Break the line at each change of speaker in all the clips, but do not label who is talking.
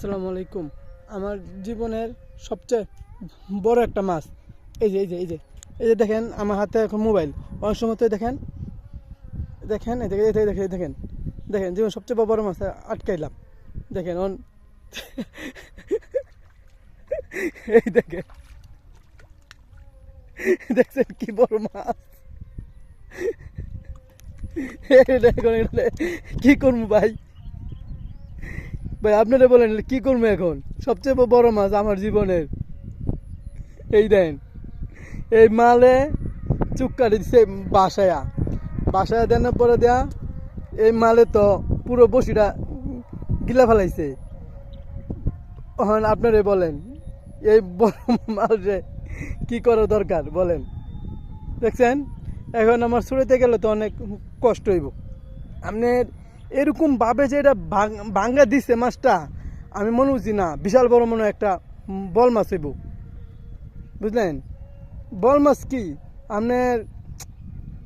আসসালামু আলাইকুম। আমার জীবনের সবচেয়ে বড় একটা মাছ। এই যে এই যে এই যে এই যে দেখেন আমার হাতে এখন মোবাইল। অনেক সময় তো দেখেন দেখেন এই দেখেন এই দেখেন, দেখেন দেখেন জীবন সবচেয়ে বড় মাছ আটকাইলাম। দেখেন অন এই দেখেন। দেখছেন কি বড় মাছ? কি করব ভাই? ভাই, আপনারা বলেন, কি করব এখন? সবচেয়ে বড় মাছ আমার জীবনের। এই দেন, এই মালে চুক্কারি দিছে বাসায়া। বাসায় দেওয়ার পরে দেয়া, এই মালে তো পুরো বসিটা গিলা ফেলাইছে। আপনারা বলেন, এই বড় মালে কি করা দরকার, বলেন। দেখছেন? এখন আমার ছুড়েতে গেলে তো অনেক কষ্ট হইব। আপনার এরকম ভাবে যে এটা ভাঙ্গা দিছে মাছটা, আমি মনে হচ্ছি না। বিশাল বড় মনে একটা বল মাছ হইব। বুঝলেন? বল মাছ কি? আপনার,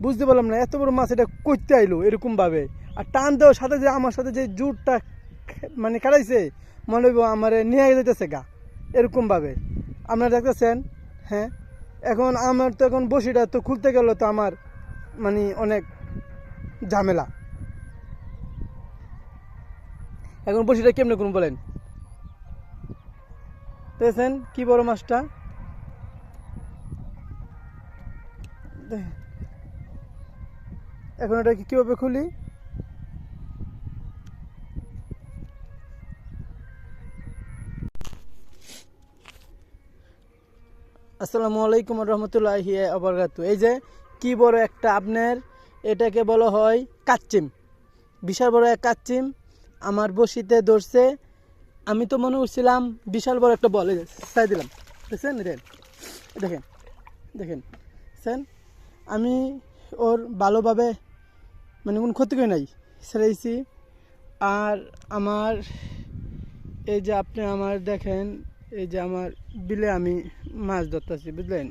বুঝতে পারলাম না, এত বড় মাছ এটা করতে আইলো এরকমভাবে আর টান দেওয়ার সাথে যে আমার সাথে যে জুটটা মানে কাটাইছে মনে হইব আমার নিয়ে যেতেছে গা। এরকম ভাবে। আপনারা দেখতেছেন? হ্যাঁ? এখন আমার তো এখন বসিটা তো খুলতে গেল তো আমার মানে অনেক ঝামেলা। এখন বসিটা কেমনে কোন বলেন? দেখছেন কি বড় মাছটা। এখন এটা কীভাবে খুলি? আসসালামু আলাইকুম রহমতুল্লাহি আবরকাতু। এই যে কি বড় একটা আপনার, এটাকে বলা হয় কাচ্চিম। বিশাল বড় এক কাচ্চিম। আমার বসিতে ধরছে। আমি তো মনে করছিলাম বিশাল বড় একটা বল চাই দিলাম। দেখছেন? দেখেন। দেখেন। দেখেন। দেখছেন? আমি ওর ভালোভাবে মানে কোনো ক্ষতি করে নাই ছেড়েছি আর আমার এই যে আপনি আমার দেখেন, এই যে আমার বিলে আমি মাছ ধরতেছি, বুঝলেন?